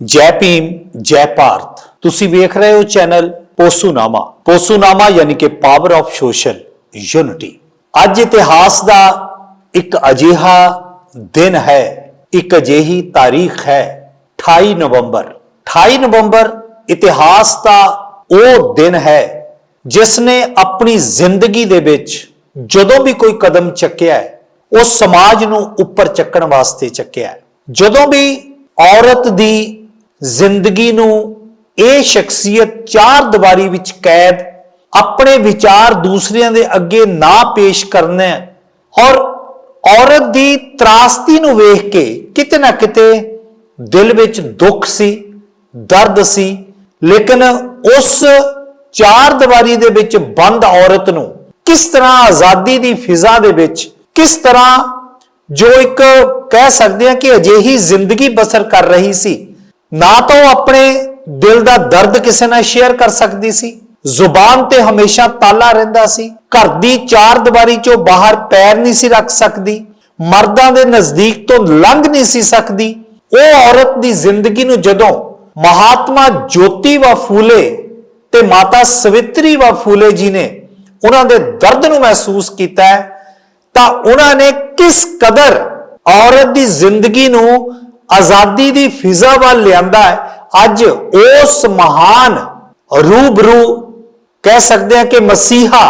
ਜੈ ਭੀਮ, ਜੈ ਭਾਰਤ। ਤੁਸੀਂ ਵੇਖ ਰਹੇ ਹੋ ਚੈਨਲ ਪੋਸੂਨਾਮਾ। ਪੋਸੂਨਾਮਾ ਯਾਨੀ ਕਿ ਪਾਵਰ ਆਫ ਸੋਸ਼ਲ ਯੂਨਿਟੀ ਅੱਜ ਇਤਿਹਾਸ ਦਾ ਇੱਕ ਅਜੀਹਾ ਦਿਨ ਹੈ, ਇੱਕ ਅਜਿਹੀ ਤਾਰੀਖ ਹੈ 28 ਨਵੰਬਰ। 28 ਨਵੰਬਰ ਇਤਿਹਾਸ ਦਾ ਉਹ ਦਿਨ ਹੈ, ਜਿਸ ਨੇ ਆਪਣੀ ਜ਼ਿੰਦਗੀ ਦੇ ਵਿੱਚ ਜਦੋਂ ਵੀ ਕੋਈ ਕਦਮ ਚੱਕਿਆ ਹੈ, ਉਹ ਸਮਾਜ ਨੂੰ ਉੱਪਰ ਚੱਕਣ ਵਾਸਤੇ ਚੱਕਿਆ ਜਦੋਂ ਵੀ ਔਰਤ ਦੀ ਜ਼ਿੰਦਗੀ ਨੂੰ ਇਹ ਸ਼ਖਸੀਅਤ ਚਾਰ ਦੀਵਾਰੀ ਵਿੱਚ ਕੈਦ, ਆਪਣੇ ਵਿਚਾਰ ਦੂਸਰਿਆਂ ਦੇ ਅੱਗੇ ਨਾ ਪੇਸ਼ ਕਰਨਾ ਔਰ ਔਰਤ ਦੀ ਤਰਾਸਤੀ ਨੂੰ ਵੇਖ ਕੇ ਕਿਤੇ ਨਾ ਕਿਤੇ ਦਿਲ ਵਿੱਚ ਦੁੱਖ ਸੀ, ਦਰਦ ਸੀ, ਲੇਕਿਨ ਉਸ ਚਾਰ ਦੀਵਾਰੀ ਦੇ ਵਿੱਚ ਬੰਦ ਔਰਤ ਨੂੰ ਕਿਸ ਤਰ੍ਹਾਂ ਆਜ਼ਾਦੀ ਦੀ ਫਿਜ਼ਾ ਦੇ ਵਿੱਚ, ਕਿਸ ਤਰ੍ਹਾਂ ਜੋ ਇੱਕ ਕਹਿ ਸਕਦੇ ਹਾਂ ਕਿ ਅਜਿਹੀ ਜ਼ਿੰਦਗੀ ਬਸਰ ਕਰ ਰਹੀ ਸੀ ਨਾ ਤਾਂ ਉਹ ਆਪਣੇ ਦਿਲ ਦਾ ਦਰਦ ਕਿਸੇ ਨਾਲ ਸ਼ੇਅਰ ਕਰ ਸਕਦੀ ਸੀ। ਜ਼ੁਬਾਨ ਤੇ ਹਮੇਸ਼ਾ ਤਾਲਾ ਰਹਿੰਦਾ ਸੀ। ਘਰ ਦੀ ਚਾਰ ਦੀਵਾਰੀ ਚੋਂ ਬਾਹਰ ਪੈਰ ਨਹੀਂ ਸੀ ਰੱਖ ਸਕਦੀ। ਮਰਦਾਂ ਦੇ ਨਜ਼ਦੀਕ ਤੋਂ ਲੰਘ ਨਹੀਂ ਸੀ ਸਕਦੀ। ਉਹ ਔਰਤ ਦੀ ਜ਼ਿੰਦਗੀ ਨੂੰ ਜਦੋਂ ਮਹਾਤਮਾ ਜੋਤੀ ਵਾ ਫੂਲੇ ਤੇ ਮਾਤਾ ਸਵਿਤਰੀ ਵਾ ਫੂਲੇ ਜੀ ਨੇ ਉਹਨਾਂ ਦੇ ਦਰਦ ਨੂੰ ਮਹਿਸੂਸ ਕੀਤਾ ਹੈ, ਤਾਂ ਉਹਨਾਂ ਨੇ ਕਿਸ ਕਦਰ ਔਰਤ ਦੀ ਜ਼ਿੰਦਗੀ ਨੂੰ ਆਜ਼ਾਦੀ ਦੀ ਫਿਜ਼ਾ ਵੱਲ ਲਿਆਂਦਾ ਹੈ, ਅੱਜ ਉਸ ਮਹਾਨ ਰੂਬਰੂ ਕਹਿ ਸਕਦੇ ਹਾਂ ਕਿ ਮਸੀਹਾ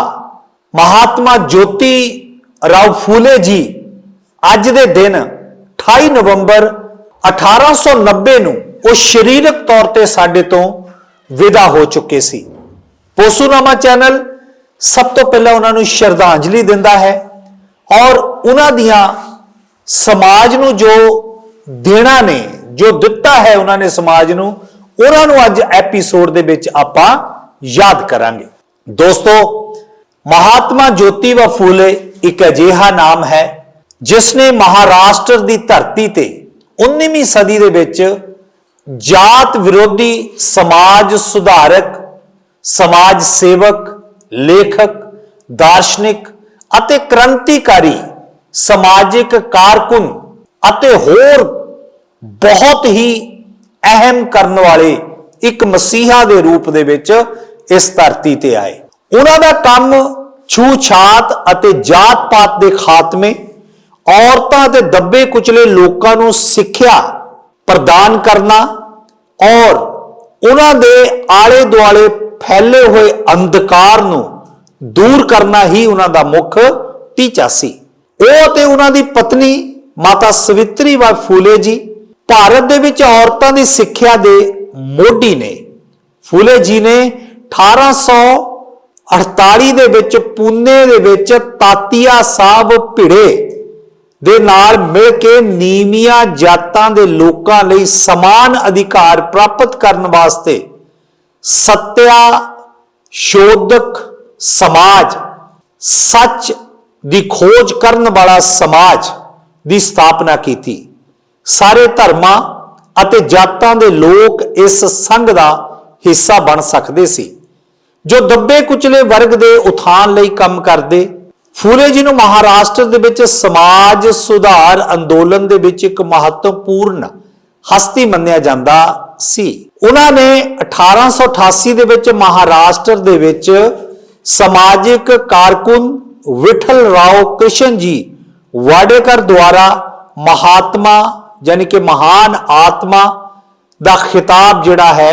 ਮਹਾਤਮਾ ਜੋਤੀ ਰਾਓ ਫੂਲੇ ਜੀ ਅੱਜ ਦੇ ਦਿਨ 28 ਨਵੰਬਰ 1890 ਨੂੰ ਉਹ ਸਰੀਰਕ ਤੌਰ ਤੇ ਸਾਡੇ ਤੋਂ ਵਿਦਾ ਹੋ ਚੁੱਕੇ ਸੀ। ਪੋਸੂਨਾਮਾ ਚੈਨਲ ਸਭ ਤੋਂ ਪਹਿਲਾਂ ਉਹਨਾਂ ਨੂੰ ਸ਼ਰਧਾਂਜਲੀ ਦਿੰਦਾ ਹੈ ਔਰ ਉਹਨਾਂ ਦੀਆਂ ਸਮਾਜ ਨੂੰ ਜੋ ਦੇਣਾ ਨੇ, ਜੋ ਦਿੱਤਾ ਹੈ ਉਹਨਾਂ ਨੇ ਸਮਾਜ ਨੂੰ, ਉਹਨਾਂ ਨੂੰ ਅੱਜ ਐਪੀਸੋਡ ਦੇ ਵਿੱਚ ਆਪਾਂ ਯਾਦ ਕਰਾਂਗੇ। ਦੋਸਤੋ, ਮਹਾਤਮਾ ਜੋਤੀ ਜੋਤੀਬਾ ਫੂਲੇ ਇੱਕ ਅਜਿਹਾ ਨਾਮ ਹੈ ਜਿਸ ਨੇ ਮਹਾਰਾਸ਼ਟਰ ਦੀ ਧਰਤੀ ਤੇ 19ਵੀਂ ਸਦੀ ਦੇ ਵਿੱਚ ਜਾਤ ਵਿਰੋਧੀ ਸਮਾਜ ਸੁਧਾਰਕ, ਸਮਾਜ ਸੇਵਕ, ਲੇਖਕ, ਦਾਰਸ਼ਨਿਕ ਅਤੇ ਕ੍ਰਾਂਤੀਕਾਰੀ ਸਮਾਜਿਕ ਕਾਰਕੁਨ ਅਤੇ ਹੋਰ ਬਹੁਤ ਹੀ ਅਹਿਮ ਕਰਨ ਵਾਲੇ ਇੱਕ ਮਸੀਹਾ ਦੇ ਰੂਪ ਦੇ ਵਿੱਚ ਇਸ ਧਰਤੀ ਤੇ ਆਏ। ਉਹਨਾਂ ਦਾ ਕੰਮ ਛੂਛਾਤ ਅਤੇ ਜਾਤ ਪਾਤ ਦੇ ਖਾਤਮੇ, ਔਰਤਾਂ ਤੇ ਦੱਬੇ ਕੁਚਲੇ ਲੋਕਾਂ ਨੂੰ ਸਿੱਖਿਆ ਪ੍ਰਦਾਨ ਕਰਨਾ ਔਰ ਉਹਨਾਂ ਦੇ ਆਲੇ ਦੁਆਲੇ ਫੈਲੇ ਹੋਏ ਅੰਧਕਾਰ ਨੂੰ ਦੂਰ ਕਰਨਾ ਹੀ ਉਹਨਾਂ ਦਾ ਮੁੱਖ ਟੀਚਾ ਸੀ। ਉਹ ਤੇ ਉਹਨਾਂ ਦੀ ਪਤਨੀ ਮਾਤਾ ਸਵਿਤਰੀ ਬਾਈ ਫੂਲੇ ਜੀ, ਭਾਰਤ ਦੇ ਵਿੱਚ ਔਰਤਾਂ ਦੀ ਸਿੱਖਿਆ ਦੇ ਮੋਢੀ ਨੇ। ਫੂਲੇ ਜੀ ਨੇ 1848 ਦੇ ਵਿੱਚ ਪੂਨੇ ਦੇ ਵਿੱਚ ਤਾਤੀਆ ਸਾਹਿਬ ਭਿੜੇ ਦੇ ਨਾਲ ਮਿਲ ਕੇ ਨੀਵੀਆਂ ਜਾਤਾਂ ਦੇ ਲੋਕਾਂ ਲਈ ਸਮਾਨ ਅਧਿਕਾਰ ਪ੍ਰਾਪਤ ਕਰਨ ਵਾਸਤੇ ਸਤਿਆ ਸ਼ੋਧਕ ਸਮਾਜ, ਸੱਚ ਦੀ ਖੋਜ ਕਰਨ ਵਾਲਾ ਸਮਾਜ ਦੀ ਸਥਾਪਨਾ ਕੀਤੀ। ਸਾਰੇ ਧਰਮਾਂ ਅਤੇ ਜਾਤਾਂ ਦੇ ਲੋਕ ਇਸ ਸੰਘ ਦਾ ਹਿੱਸਾ ਬਣ ਸਕਦੇ ਸੀ। ਜੋ ਦੱਬੇ ਕੁਚਲੇ ਵਰਗ ਦੇ ਉਥਾਨ ਲਈ ਕੰਮ ਕਰਦੇ, ਫੂਲੇ ਜੀ ਨੂੰ ਮਹਾਰਾਸ਼ਟਰ ਦੇ ਵਿੱਚ ਸਮਾਜ ਸੁਧਾਰ ਅੰਦੋਲਨ ਦੇ ਵਿੱਚ ਇੱਕ ਮਹੱਤਵਪੂਰਨ ਹਸਤੀ ਮੰਨਿਆ ਜਾਂਦਾ ਸੀ। ਉਹਨਾਂ ਨੇ 1888 ਦੇ ਵਿੱਚ ਮਹਾਰਾਸ਼ਟਰ ਦੇ ਵਿੱਚ ਸਮਾਜਿਕ ਕਾਰਕੁਨ ਵਿਠਲ ਰਾਓ ਕ੍ਰਿਸ਼ਨ ਜੀ ਵਾਡੇਕਰ ਦੁਆਰਾ ਮਹਾਤਮਾ, ਯਾਨੀ ਕਿ ਮਹਾਨ ਆਤਮਾ ਦਾ ਖਿਤਾਬ ਜਿਹੜਾ ਹੈ,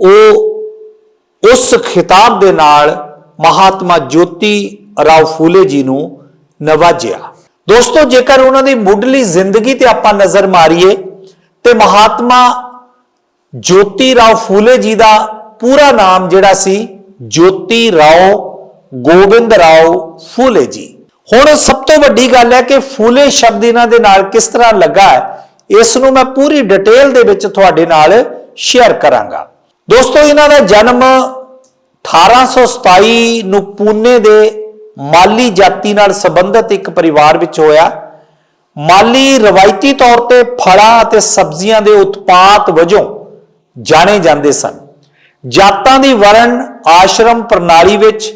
ਉਹ ਉਸ ਖਿਤਾਬ ਦੇ ਨਾਲ ਮਹਾਤਮਾ ਜੋਤੀ ਰਾਓ ਫੂਲੇ ਜੀ ਨੂੰ ਨਵਾਜਿਆ। ਦੋਸਤੋ, ਜੇਕਰ ਉਹਨਾਂ ਦੀ ਮੁੱਢਲੀ ਜ਼ਿੰਦਗੀ ਤੇ ਆਪਾਂ ਨਜ਼ਰ ਮਾਰੀਏ, ਤੇ ਮਹਾਤਮਾ ਜੋਤੀ ਰਾਓ ਫੂਲੇ ਜੀ ਦਾ ਪੂਰਾ ਨਾਮ ਜਿਹੜਾ ਸੀ ਜੋਤੀ ਰਾਓ, ਗੋਬਿੰਦ ਰਾਓ ਫੂਲੇ ਜੀ। ਹੁਣ ਸਭ ਤੋਂ ਵੱਡੀ ਗੱਲ ਹੈ ਕਿ ਫੂਲੇ ਸ਼ਬਦ ਇਹਨਾਂ ਦੇ ਨਾਲ ਕਿਸ ਤਰ੍ਹਾਂ ਲੱਗਾ ਹੈ, ਇਸ ਨੂੰ ਮੈਂ ਪੂਰੀ ਡਿਟੇਲ ਦੇ ਵਿੱਚ ਤੁਹਾਡੇ ਨਾਲ ਸ਼ੇਅਰ ਕਰਾਂਗਾ। ਦੋਸਤੋ, ਇਹਨਾਂ ਦਾ ਜਨਮ 1827 ਨੂੰ ਪੂਨੇ ਦੇ ਮਾਲੀ ਜਾਤੀ ਨਾਲ ਸੰਬੰਧਿਤ ਇੱਕ ਪਰਿਵਾਰ ਵਿੱਚ ਹੋਇਆ। ਮਾਲੀ ਰਵਾਇਤੀ ਤੌਰ ਤੇ ਫਲਾਂ ਅਤੇ ਸਬਜ਼ੀਆਂ ਦੇ ਉਤਪਾਦ ਵਜੋਂ ਜਾਣੇ ਜਾਂਦੇ ਸਨ। ਜਾਤਾਂ ਦੀ ਵਰਣ ਆਸ਼ਰਮ ਪ੍ਰਣਾਲੀ ਵਿੱਚ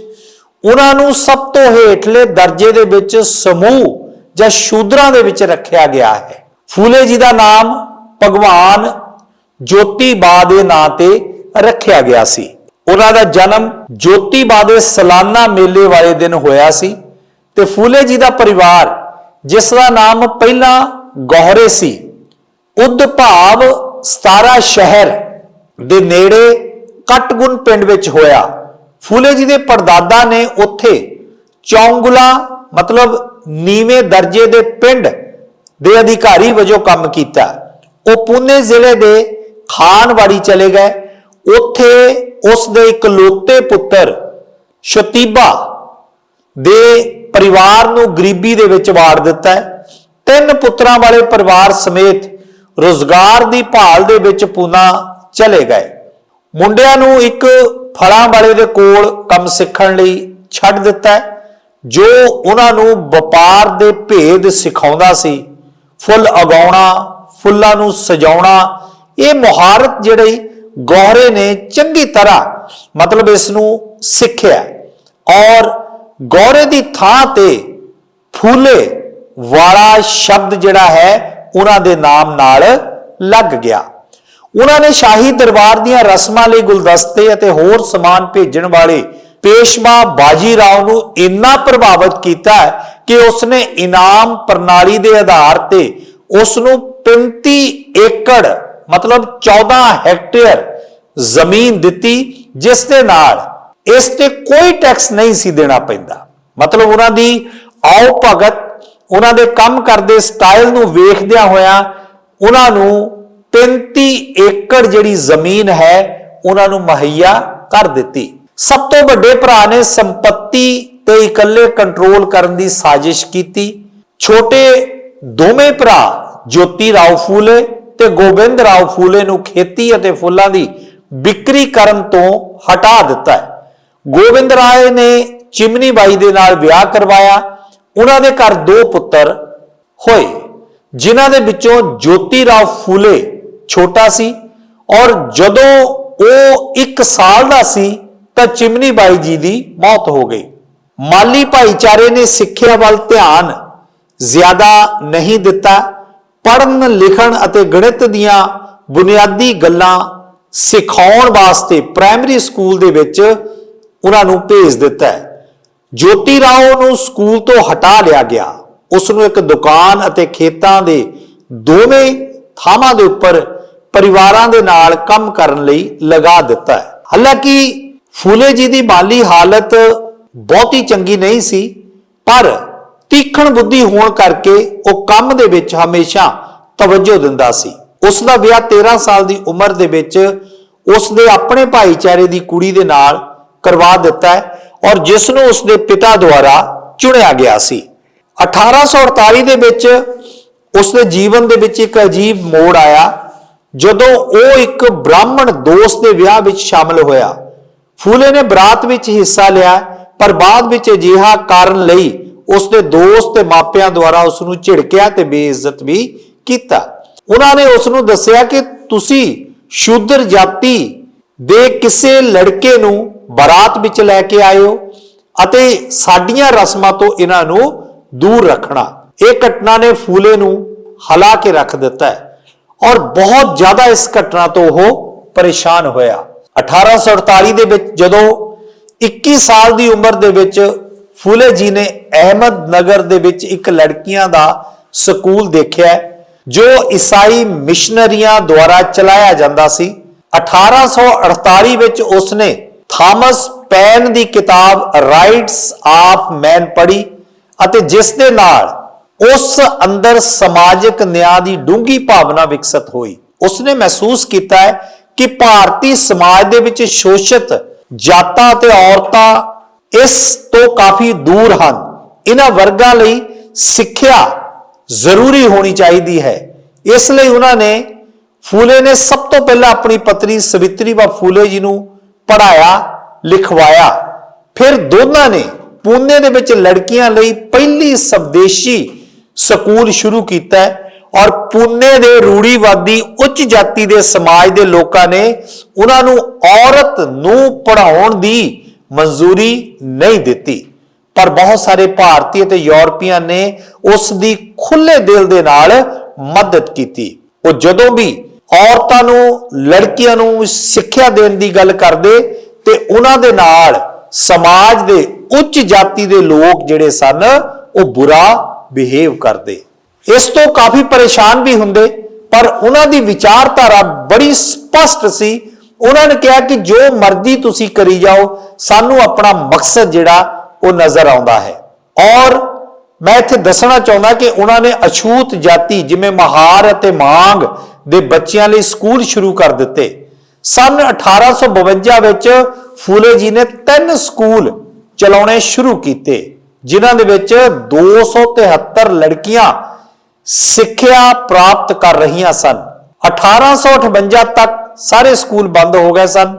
ਉਹਨਾਂ ਨੂੰ ਸਭ ਤੋਂ ਹੇਠਲੇ ਦਰਜੇ ਦੇ ਵਿੱਚ ਸਮੂਹ ਜਾਂ ਸ਼ੂਦਰਾਂ ਦੇ ਵਿੱਚ ਰੱਖਿਆ ਗਿਆ ਹੈ। ਫੂਲੇ ਜੀ ਦਾ ਨਾਮ ਭਗਵਾਨ ਜੋਤੀਬਾ ਦੇ ਨਾਂ ਤੇ ਰੱਖਿਆ ਗਿਆ ਸੀ। ਉਹਨਾਂ ਦਾ ਜਨਮ ਜੋਤੀਬਾ ਦੇ ਸਾਲਾਨਾ ਮੇਲੇ ਵਾਲੇ ਦਿਨ ਹੋਇਆ ਸੀ ਤੇ ਫੂਲੇ ਜੀ ਦਾ ਪਰਿਵਾਰ, ਜਿਸ ਦਾ ਨਾਮ ਪਹਿਲਾਂ ਗੋਹਰੇ ਸੀ, ਉਦ ਭਾਵ 17 ਸ਼ਹਿਰ ਦੇ ਨੇੜੇ ਕਟਗੁਣ ਪਿੰਡ ਵਿੱਚ ਹੋਇਆ। ਫੂਲੇ ਜੀ ਦੇ ਪੜਦਾਦਾ ਨੇ ਉੱਥੇ ਚੌਂਗੁਲਾ, ਮਤਲਬ ਨੀਵੇਂ ਦਰਜੇ ਦੇ ਪਿੰਡ ਦੇ ਅਧਿਕਾਰੀ ਵਜੋਂ ਕੰਮ ਕੀਤਾ। ਉਹ ਪੂਨੇ ਜ਼ਿਲ੍ਹੇ ਦੇ ਖਾਨਵਾੜੀ ਚਲੇ ਗਏ। ਉੱਥੇ ਉਸ ਦੇ ਇਕਲੌਤੇ ਪੁੱਤਰ ਸ਼ਤੀਬਾ ਦੇ ਪਰਿਵਾਰ ਨੂੰ ਗਰੀਬੀ ਦੇ ਵਿੱਚ ਵਾੜ ਦਿੱਤਾ ਤਿੰਨ ਪੁੱਤਰਾਂ ਵਾਲੇ ਪਰਿਵਾਰ ਸਮੇਤ ਰੋਜ਼ਗਾਰ ਦੀ ਭਾਲ ਦੇ ਵਿੱਚ ਪੂਨਾ ਚਲੇ ਗਏ। ਮੁੰਡਿਆਂ ਨੂੰ ਇੱਕ ਫਲਾਂ ਵਾਲੇ ਦੇ ਕੋਲ ਕੰਮ ਸਿੱਖਣ ਲਈ ਛੱਡ ਦਿੱਤਾ ਜੋ ਉਹਨਾਂ ਨੂੰ ਵਪਾਰ ਦੇ ਭੇਦ ਸਿਖਾਉਂਦਾ ਸੀ, ਫੁੱਲ ਉਗਾਉਣਾ, ਫੁੱਲਾਂ ਨੂੰ ਸਜਾਉਣਾ, ਇਹ ਮੁਹਾਰਤ ਜਿਹੜੀ ਗੋਹਰੇ ਨੇ ਚੰਗੀ ਤਰ੍ਹਾਂ ਮਤਲਬ ਇਸ ਨੂੰ ਸਿੱਖਿਆ ਔਰ ਗੋਹਰੇ ਦੀ ਥਾਂ ਤੇ ਫੂਲੇ ਵਾਲਾ ਸ਼ਬਦ ਜਿਹੜਾ ਹੈ, ਉਹਨਾਂ ਦੇ ਨਾਮ ਨਾਲ ਲੱਗ ਗਿਆ। ਉਹਨਾਂ ਨੇ ਸ਼ਾਹੀ ਦਰਬਾਰ ਦੀਆਂ ਰਸਮਾਂ ਲਈ ਗੁਲਦਸਤੇ ਅਤੇ ਹੋਰ ਸਮਾਨ ਭੇਜਣ ਵਾਲੇ ਪੇਸ਼ਵਾ ਬਾਜੀ ਰਾਓ ਨੂੰ ਇੰਨਾ ਪ੍ਰਭਾਵਿਤ ਕੀਤਾ ਕਿ ਉਸਨੇ ਇਨਾਮ ਪ੍ਰਣਾਲੀ ਦੇ ਆਧਾਰ ਤੇ ਉਸ ਨੂੰ 35 ਏਕੜ, ਮਤਲਬ 14 ਹੈਕਟੇਅਰ ਜ਼ਮੀਨ ਦਿੱਤੀ, ਜਿਸ ਦੇ ਨਾਲ ਇਸ ਤੇ ਕੋਈ ਟੈਕਸ ਨਹੀਂ ਸੀ ਦੇਣਾ ਪੈਂਦਾ। ਮਤਲਬ ਉਹਨਾਂ ਦੀ ਆਓ ਭਗਤ, ਉਹਨਾਂ ਦੇ ਕੰਮ ਕਰਦੇ ਸਟਾਈਲ ਨੂੰ ਵੇਖਦਿਆਂ ਹੋਇਆਂ ਉਹਨਾਂ ਨੂੰ 35 ਏਕੜ ਜਿਹੜੀ ਜ਼ਮੀਨ ਹੈ, ਉਹਨਾਂ ਨੂੰ ਮੁਹੱਈਆ ਕਰ ਦਿੱਤੀ। ਸਭ ਤੋਂ ਵੱਡੇ ਭਰਾ ਨੇ ਸੰਪत्ति ਤੇ ਇਕੱਲੇ ਕੰਟਰੋਲ ਕਰਨ ਦੀ ਸਾਜ਼ਿਸ਼ ਕੀਤੀ। ਛੋਟੇ ਦੋਵੇਂ ਭਰਾ, ਜੋਤੀ ਰਾਓ ਫੂਲੇ ਤੇ ਗੋਬਿੰਦ ਰਾਓ ਫੂਲੇ ਨੂੰ ਖੇਤੀ ਅਤੇ ਫੁੱਲਾਂ ਦੀ ਵਿਕਰੀ ਕਰਨ ਤੋਂ ਹਟਾ ਦਿੱਤਾ ਗੋਬਿੰਦ ਰਾਏ ਨੇ ਚਿਮਨੀ ਬਾਈ ਦੇ ਨਾਲ ਵਿਆਹ ਕਰਵਾਇਆ। ਉਹਨਾਂ ਦੇ ਘਰ ਦੋ ਪੁੱਤਰ ਹੋਏ, ਜਿਨ੍ਹਾਂ ਦੇ ਵਿੱਚੋਂ ਜੋਤੀ ਰਾਓ ਫੂਲੇ ਛੋਟਾ ਸੀ ਔਰ ਜਦੋਂ ਉਹ 1 ਸਾਲ ਦਾ ਸੀ ਤਾਂ ਚਿਮਨੀ ਬਾਈ ਜੀ ਦੀ ਮੌਤ ਹੋ ਗਈ। ਮਾਲੀ ਭਾਈਚਾਰੇ ਨੇ ਸਿੱਖਿਆ ਵੱਲ ਧਿਆਨ ਜ਼ਿਆਦਾ ਨਹੀਂ ਦਿੱਤਾ। ਪੜ੍ਹਨ, ਲਿਖਣ ਅਤੇ ਗਣਿਤ ਦੀਆਂ ਬੁਨਿਆਦੀ ਗੱਲਾਂ ਸਿਖਾਉਣ ਵਾਸਤੇ ਪ੍ਰਾਇਮਰੀ ਸਕੂਲ ਦੇ ਵਿੱਚ ਉਹਨਾਂ ਨੂੰ ਭੇਜ ਦਿੱਤਾ। ਜੋਤੀ ਰਾਓ ਨੂੰ ਸਕੂਲ ਤੋਂ ਹਟਾ ਲਿਆ ਗਿਆ। ਉਸ ਨੂੰ ਇੱਕ ਦੁਕਾਨ ਅਤੇ ਖੇਤਾਂ ਦੇ ਦੋਵੇਂ ਥਾਵਾਂ ਦੇ ਉੱਪਰ ਪਰਿਵਾਰਾਂ ਦੇ ਨਾਲ ਕੰਮ ਕਰਨ ਲਈ ਲਗਾ ਦਿੱਤਾ ਹੈ। ਹਾਲਾਂਕਿ ਫੂਲੇ ਜੀ ਦੀ ਮਾਲੀ ਹਾਲਤ ਬਹੁਤੀ ਚੰਗੀ ਨਹੀਂ ਸੀ, ਪਰ ਤੀਖਣ ਬੁੱਧੀ ਹੋਣ ਕਰਕੇ ਉਹ ਕੰਮ ਦੇ ਵਿੱਚ ਹਮੇਸ਼ਾ ਤਵੱਜੋ ਦਿੰਦਾ ਸੀ। ਉਸ ਦਾ ਵਿਆਹ 13 ਸਾਲ ਦੀ ਉਮਰ ਦੇ ਵਿੱਚ ਉਸ ਦੇ ਆਪਣੇ ਭਾਈਚਾਰੇ ਦੀ ਕੁੜੀ ਦੇ ਨਾਲ ਕਰਵਾ ਦਿੱਤਾ ਹੈ ਔਰ ਜਿਸ ਨੂੰ ਉਸ ਦੇ ਪਿਤਾ ਦੁਆਰਾ ਚੁਣਿਆ ਗਿਆ ਸੀ। 1848 ਦੇ ਵਿੱਚ ਉਸ ਦੇ ਜੀਵਨ ਦੇ ਵਿੱਚ ਇੱਕ ਅਜੀਬ ਮੋੜ ਆਇਆ ਜਦੋਂ ਉਹ ਇੱਕ ਬ੍ਰਾਹਮਣ ਦੋਸਤ ਦੇ ਵਿਆਹ ਵਿੱਚ ਸ਼ਾਮਲ ਹੋਇਆ, ਫੂਲੇ ਨੇ ਬਰਾਤ ਵਿੱਚ ਹਿੱਸਾ ਲਿਆ, ਪਰ ਬਾਅਦ ਵਿੱਚ ਅਜਿਹਾ ਕਾਰਨ ਲਈ ਉਸ ਦੇ ਦੋਸਤ ਤੇ ਮਾਪਿਆਂ ਦੁਆਰਾ ਉਸ ਨੂੰ ਝਿੜਕਿਆ ਤੇ ਬੇਇੱਜ਼ਤ ਵੀ ਕੀਤਾ। ਉਹਨਾਂ ਨੇ ਉਸ ਨੂੰ ਦੱਸਿਆ ਕਿ ਤੁਸੀਂ ਸ਼ੂਦਰ ਜਾਤੀ ਦੇ ਕਿਸੇ ਲੜਕੇ ਨੂੰ ਬਰਾਤ ਵਿੱਚ ਲੈ ਕੇ ਆਇਓ ਅਤੇ ਸਾਡੀਆਂ ਰਸਮਾਂ ਤੋਂ ਇਹਨਾਂ ਨੂੰ ਦੂਰ ਰੱਖਣਾ। ਇਹ ਘਟਨਾ ਨੇ ਫੂਲੇ ਨੂੰ ਹਲਾ ਕੇ ਰੱਖ ਦਿੱਤਾ ਹੈ। ਔਰ ਬਹੁਤ ਜ਼ਿਆਦਾ ਇਸ ਘਟਨਾ ਤੋਂ ਉਹ ਪਰੇਸ਼ਾਨ ਹੋਇਆ। 1848 ਦੇ ਵਿੱਚ ਜਦੋਂ 21 ਸਾਲ ਦੀ ਉਮਰ ਦੇ ਵਿੱਚ ਫੂਲੇ ਜੀ ਨੇ ਅਹਿਮਦ ਨਗਰ ਦੇ ਵਿੱਚ ਇੱਕ ਲੜਕੀਆਂ ਦਾ ਸਕੂਲ ਦੇਖਿਆ, ਜੋ ਈਸਾਈ ਮਿਸ਼ਨਰੀਆਂ ਦੁਆਰਾ ਚਲਾਇਆ ਜਾਂਦਾ ਸੀ। 1848 ਵਿੱਚ ਉਸਨੇ ਥਾਮਸ ਪੈਨ ਦੀ ਕਿਤਾਬ ਰਾਈਟਸ ਆਫ ਮੈਨ ਪੜ੍ਹੀ ਅਤੇ ਜਿਸ ਦੇ ਨਾਲ ਉਸ ਅੰਦਰ ਸਮਾਜਿਕ ਨਿਆਂ ਦੀ ਡੂੰਗੀ ਭਾਵਨਾ ਵਿਕਸਿਤ ਹੋਈ। ਉਸਨੇ ਮਹਿਸੂਸ ਕੀਤਾ ਹੈ ਕਿ ਭਾਰਤੀ ਸਮਾਜ ਦੇ ਵਿੱਚ ਸ਼ੋਸ਼ਿਤ ਜਾਤਾਂ ਤੇ ਔਰਤਾਂ ਇਸ ਤੋਂ ਕਾਫੀ ਦੂਰ ਹਨ। ਇਹਨਾਂ ਵਰਗਾਂ ਲਈ ਸਿੱਖਿਆ ਜ਼ਰੂਰੀ ਹੋਣੀ ਚਾਹੀਦੀ ਹੈ। ਇਸ ਲਈ ਉਹਨਾਂ ਨੇ ਫੂਲੇ ਨੇ ਸਭ ਤੋਂ ਪਹਿਲਾਂ ਆਪਣੀ ਪਤਨੀ ਸਵਿਤਰੀ ਬਾ ਫੂਲੇ ਜੀ ਨੂੰ ਪੜਾਇਆ ਲਿਖਵਾਇਆ। ਫਿਰ ਦੋਨਾਂ ਨੇ ਪੂਨੇ ਦੇ ਵਿੱਚ ਲੜਕੀਆਂ ਲਈ ਪਹਿਲੀ ਸਵਦੇਸ਼ੀ ਸਕੂਲ ਸ਼ੁਰੂ ਕੀਤਾ ਹੈ ਔਰ ਪੂਨੇ ਦੇ ਰੂੜੀਵਾਦੀ ਉੱਚ ਜਾਤੀ ਦੇ ਸਮਾਜ ਦੇ ਲੋਕਾਂ ਨੇ ਉਹਨਾਂ ਨੂੰ ਔਰਤ ਨੂੰ ਪੜਾਉਣ ਦੀ ਮਨਜ਼ੂਰੀ ਨਹੀਂ ਦਿੱਤੀ। ਪਰ ਬਹੁਤ ਸਾਰੇ ਭਾਰਤੀ ਅਤੇ ਯੂਰਪੀਅਨ ਨੇ ਉਸ ਦੀ ਖੁੱਲੇ ਦਿਲ ਦੇ ਨਾਲ ਮਦਦ ਕੀਤੀ। ਉਹ ਜਦੋਂ ਵੀ ਔਰਤਾਂ ਨੂੰ, ਲੜਕੀਆਂ ਨੂੰ ਸਿੱਖਿਆ ਦੇਣ ਦੀ ਗੱਲ ਕਰਦੇ ਤੇ ਉਹਨਾਂ ਦੇ ਨਾਲ ਸਮਾਜ ਦੇ ਉੱਚ ਜਾਤੀ ਦੇ ਲੋਕ ਜਿਹੜੇ ਸਨ, ਉਹ ਬੁਰਾ ਬਿਹੇਵ ਕਰਦੇ। ਇਸ ਤੋਂ ਕਾਫੀ ਪਰੇਸ਼ਾਨ ਵੀ ਹੁੰਦੇ, ਪਰ ਉਹਨਾਂ ਦੀ ਵਿਚਾਰਧਾਰਾ ਬੜੀ ਸਪਸ਼ਟ ਸੀ। ਉਹਨਾਂ ਨੇ ਕਿਹਾ ਕਿ ਜੋ ਮਰਜ਼ੀ ਤੁਸੀਂ ਕਰੀ ਜਾਓ, ਸਾਨੂੰ ਆਪਣਾ ਮਕਸਦ ਜਿਹੜਾ, ਉਹ ਨਜ਼ਰ ਆਉਂਦਾ ਹੈ। ਔਰ ਮੈਂ ਇੱਥੇ ਦੱਸਣਾ ਚਾਹੁੰਦਾ ਕਿ ਉਹਨਾਂ ਨੇ ਅਛੂਤ ਜਾਤੀ, ਜਿਵੇਂ ਮਹਾਰ ਅਤੇ ਮਾਂਗ ਦੇ ਬੱਚਿਆਂ ਲਈ ਸਕੂਲ ਸ਼ੁਰੂ ਕਰ ਦਿੱਤੇ। ਸਨ 1852 ਵਿੱਚ ਫੂਲੇ ਜੀ ਨੇ ਤਿੰਨ ਸਕੂਲ ਚਲਾਉਣੇ ਸ਼ੁਰੂ ਕੀਤੇ। ਜਿਨ੍ਹਾਂ ਦੇ ਵਿੱਚ 273 ਲੜਕੀਆਂ ਸਿੱਖਿਆ ਪ੍ਰਾਪਤ ਕਰ ਰਹੀਆਂ ਸਨ। 1858 ਤੱਕ ਸਾਰੇ ਸਕੂਲ ਬੰਦ ਹੋ ਗਏ ਸਨ।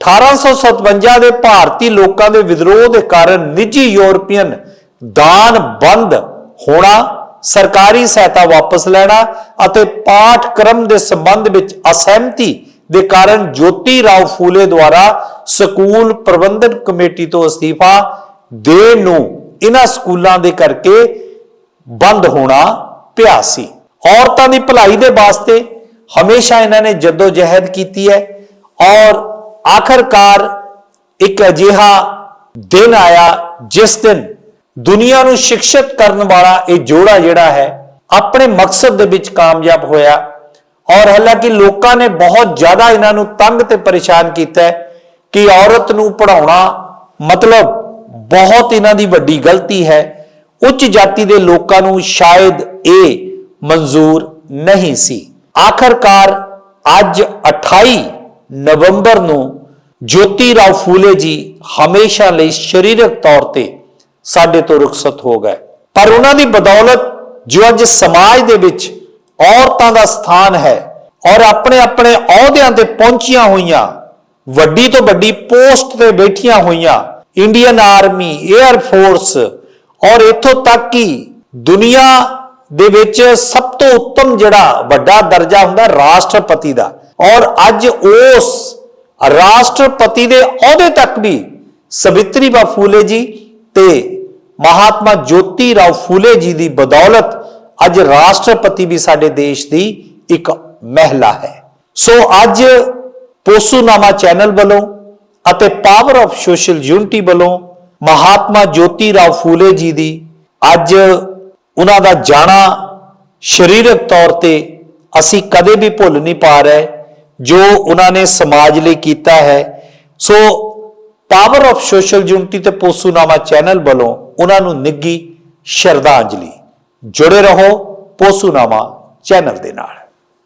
1857 ਦੇ ਭਾਰਤੀ ਲੋਕਾਂ ਦੇ ਵਿਦਰੋਹ ਦੇ ਕਾਰਨ ਨਿੱਜੀ ਯੂਰਪੀਅਨ ਦਾਨ ਬੰਦ ਹੋਣਾ, ਸਰਕਾਰੀ ਸਹਾਇਤਾ ਵਾਪਸ ਲੈਣਾ ਅਤੇ ਪਾਠਕ੍ਰਮ ਦੇ ਸੰਬੰਧ ਵਿੱਚ ਅਸਹਿਮਤੀ ਦੇ ਕਾਰਨ ਜੋਤੀ ਰਾਓ ਫੂਲੇ ਦੁਆਰਾ ਸਕੂਲ ਪ੍ਰਬੰਧਨ ਕਮੇਟੀ ਤੋਂ ਅਸਤੀਫਾ ਦੇਣ ਨੂੰ ਇਹਨਾਂ ਸਕੂਲਾਂ ਦੇ ਕਰਕੇ ਬੰਦ ਹੋਣਾ ਪਿਆ ਸੀ। ਔਰਤਾਂ ਦੀ ਭਲਾਈ ਦੇ ਵਾਸਤੇ ਹਮੇਸ਼ਾ ਇਹਨਾਂ ਨੇ ਜਦੋਜਹਿਦ ਕੀਤੀ ਹੈ ਔਰ ਆਖਰਕਾਰ ਇੱਕ ਅਜਿਹਾ ਦਿਨ ਆਇਆ ਜਿਸ ਦਿਨ ਦੁਨੀਆ ਨੂੰ ਸ਼ਿਕਸ਼ਿਤ ਕਰਨ ਵਾਲਾ ਇਹ ਜੋੜਾ ਜਿਹੜਾ ਹੈ ਆਪਣੇ ਮਕਸਦ ਦੇ ਵਿੱਚ ਕਾਮਯਾਬ ਹੋਇਆ ਔਰ ਹਾਲਾਂਕਿ ਲੋਕਾਂ ਨੇ ਬਹੁਤ ਜ਼ਿਆਦਾ ਇਹਨਾਂ ਨੂੰ ਤੰਗ ਤੇ ਪਰੇਸ਼ਾਨ ਕੀਤਾ ਕਿ ਔਰਤ ਨੂੰ ਪੜਾਉਣਾ ਮਤਲਬ ਬਹੁਤ ਇਹਨਾਂ ਦੀ ਵੱਡੀ ਗਲਤੀ ਹੈ। ਉੱਚ ਜਾਤੀ ਦੇ ਲੋਕਾਂ ਨੂੰ ਸ਼ਾਇਦ ਇਹ ਮਨਜ਼ੂਰ ਨਹੀਂ ਸੀ। ਆਖਰਕਾਰ ਅੱਜ 28 ਨਵੰਬਰ ਨੂੰ ਜੋਤੀ ਰਾਓ ਫੂਲੇ ਜੀ ਹਮੇਸ਼ਾ ਲਈ ਸਰੀਰਕ ਤੌਰ ਤੇ ਸਾਡੇ ਤੋਂ ਰੁਖਸਤ ਹੋ ਗਏ। ਪਰ ਉਹਨਾਂ ਦੀ ਬਦੌਲਤ ਜੋ ਅੱਜ ਸਮਾਜ ਦੇ ਵਿੱਚ ਔਰਤਾਂ ਦਾ ਸਥਾਨ ਹੈ ਔਰ ਆਪਣੇ ਆਪਣੇ ਅਹੁਦਿਆਂ ਤੇ ਪਹੁੰਚੀਆਂ ਹੋਈਆਂ, ਵੱਡੀ ਤੋਂ ਵੱਡੀ ਪੋਸਟ ਤੇ ਬੈਠੀਆਂ ਹੋਈਆਂ ਇੰਡੀਅਨ ਆਰਮੀ 에ਅਰ ਫੋਰਸ ਔਰ ਇੱਥੋਂ ਤੱਕ ਕਿ ਦੁਨੀਆ ਦੇ ਵਿੱਚ ਸਭ ਤੋਂ ਉੱਤਮ ਜਿਹੜਾ ਵੱਡਾ ਦਰਜਾ ਹੁੰਦਾ ਰਾਸ਼ਟਰਪਤੀ ਦਾ। ਔਰ ਅੱਜ ਉਸ ਰਾਸ਼ਟਰਪਤੀ ਦੇ ਅਹੁਦੇ ਤੱਕ ਵੀ ਸਵਿਤਰੀ ਬਾ ਫੂਲੇ ਜੀ ਤੇ ਮਹਾਤਮਾ ਜੋਤੀ ਰਾਓ ਫੂਲੇ ਜੀ ਦੀ ਬਦੌਲਤ ਅੱਜ ਰਾਸ਼ਟਰਪਤੀ ਵੀ ਸਾਡੇ ਦੇਸ਼ ਦੀ ਇੱਕ ਮਹਿਲਾ ਹੈ। ਸੋ ਅੱਜ ਪੋਸੂਨਾਮਾ ਚੈਨਲ ਵੱਲੋਂ ਅਤੇ ਪਾਵਰ ਆਫ ਸੋਸ਼ਲ ਯੂਨਿਟੀ ਵੱਲੋਂ ਮਹਾਤਮਾ ਜੋਤੀ ਰਾਓ ਫੂਲੇ ਜੀ ਦੀ ਅੱਜ ਉਹਨਾਂ ਦਾ ਜਾਣਾ ਸਰੀਰਕ ਤੌਰ ਤੇ ਅਸੀਂ ਕਦੇ ਵੀ ਭੁੱਲ ਨਹੀਂ ਪਾ ਰਹੇ, ਜੋ ਉਹਨਾਂ ਨੇ ਸਮਾਜ ਲਈ ਕੀਤਾ ਹੈ। So power of social unity ਤੇ ਪੋਸੂਨਾਮਾ ਚੈਨਲ ਵੱਲੋਂ ਉਹਨਾਂ ਨੂੰ ਨਿੱਗੀ ਸ਼ਰਧਾਂਜਲੀ। ਜੁੜੇ ਰਹੋ ਪੋਸੂਨਾਮਾ ਚੈਨਲ ਦੇ ਨਾਲ।